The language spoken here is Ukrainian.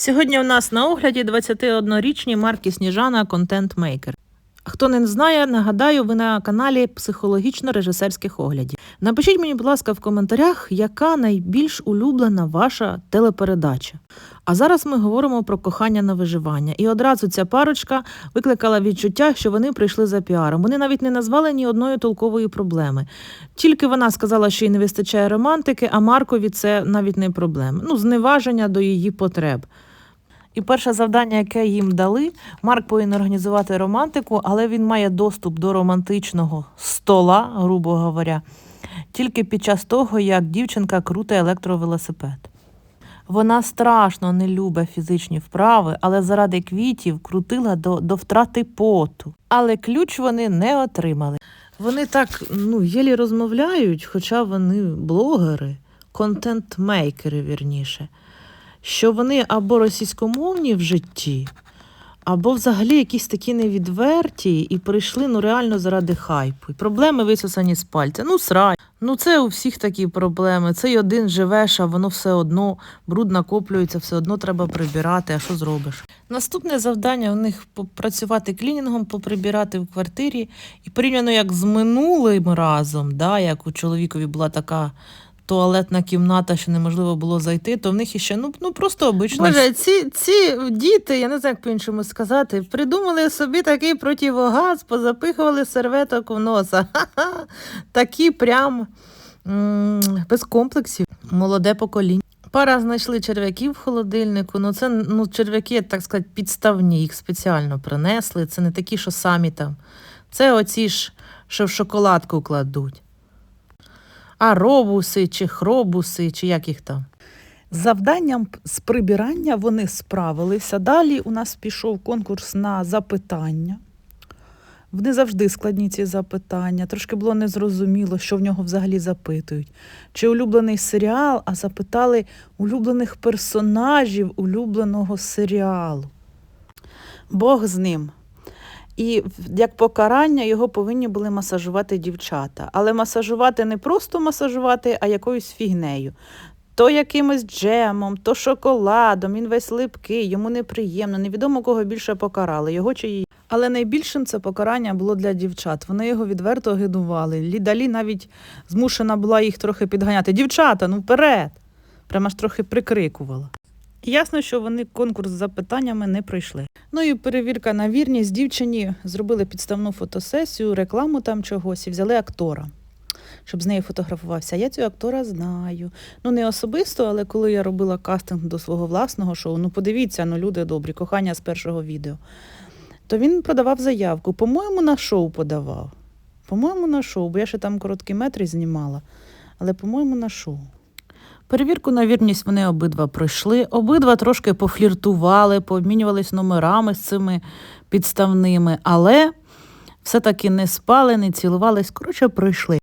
Сьогодні у нас на огляді 21-річні Марки Сніжана контент-мейкер. Хто не знає, нагадаю, ви на каналі психологічно-режисерських оглядів. Напишіть мені, будь ласка, в коментарях, яка найбільш улюблена ваша телепередача. А зараз ми говоримо про кохання на виживання. І одразу ця парочка викликала відчуття, що вони прийшли за піаром. Вони навіть не назвали ні одної толкової проблеми. Тільки вона сказала, що їй не вистачає романтики, а Маркові це навіть не проблема. Ну, зневаження до її потреб. І перше завдання, яке їм дали, Марк повинен організувати романтику, але він має доступ до романтичного стола, грубо говоря, тільки під час того, як дівчинка круте електровелосипед. Вона страшно не любить фізичні вправи, але заради квітів крутила до, до втрати поту. Але ключ вони не отримали. Вони так ну, єлі розмовляють, хоча вони блогери, контент-мейкери, вірніше що вони або російськомовні в житті, або взагалі якісь такі невідверті і прийшли ну реально заради хайпу. Проблеми висосані з пальця. Ну, срай. Ну, це у всіх такі проблеми. Цей один живеш, а воно все одно бруд накоплюється, все одно треба прибирати. А що зробиш? Наступне завдання у них попрацювати клінінгом, поприбирати в квартирі. І порівняно як з минулим разом, да, як у чоловікові була така туалетна кімната, що неможливо було зайти, то в них іще ну, ну просто обично. Боже, ці, ці діти, я не знаю, як по-іншому сказати, придумали собі такий противогаз, позапихували серветок в носа. Ха-ха. Такі прям м- без комплексів. Молоде покоління. Пара знайшли черв'яків в холодильнику. Ну, це ну, черв'яки, так сказати, підставні, їх спеціально принесли. Це не такі, що самі там. Це оці ж, що в шоколадку кладуть а робуси чи хробуси, чи як їх там. Завданням з прибирання вони справилися. Далі у нас пішов конкурс на запитання. Вони завжди складні ці запитання. Трошки було незрозуміло, що в нього взагалі запитують. Чи улюблений серіал, а запитали улюблених персонажів улюбленого серіалу. Бог з ним. І як покарання його повинні були масажувати дівчата. Але масажувати не просто масажувати, а якоюсь фігнею. То якимось джемом, то шоколадом, він весь липкий, йому неприємно, невідомо кого більше покарали, його чи її. Але найбільшим це покарання було для дівчат. Вони його відверто гидували. Лідалі навіть змушена була їх трохи підганяти. Дівчата, ну вперед! Прямо ж трохи прикрикувала. Ясно, що вони конкурс з запитаннями не пройшли. Ну і перевірка на вірність дівчині зробили підставну фотосесію, рекламу там чогось і взяли актора, щоб з нею фотографувався. Я цього актора знаю. Ну не особисто, але коли я робила кастинг до свого власного шоу, ну подивіться, ну люди добрі, кохання з першого відео, то він подавав заявку. По-моєму, на шоу подавав. По-моєму, на шоу, бо я ще там короткі метри знімала, але, по-моєму, на шоу. Перевірку на вірність вони обидва пройшли, обидва трошки пофліртували, пообмінювались номерами з цими підставними, але все-таки не спали, не цілувались, коротше, пройшли.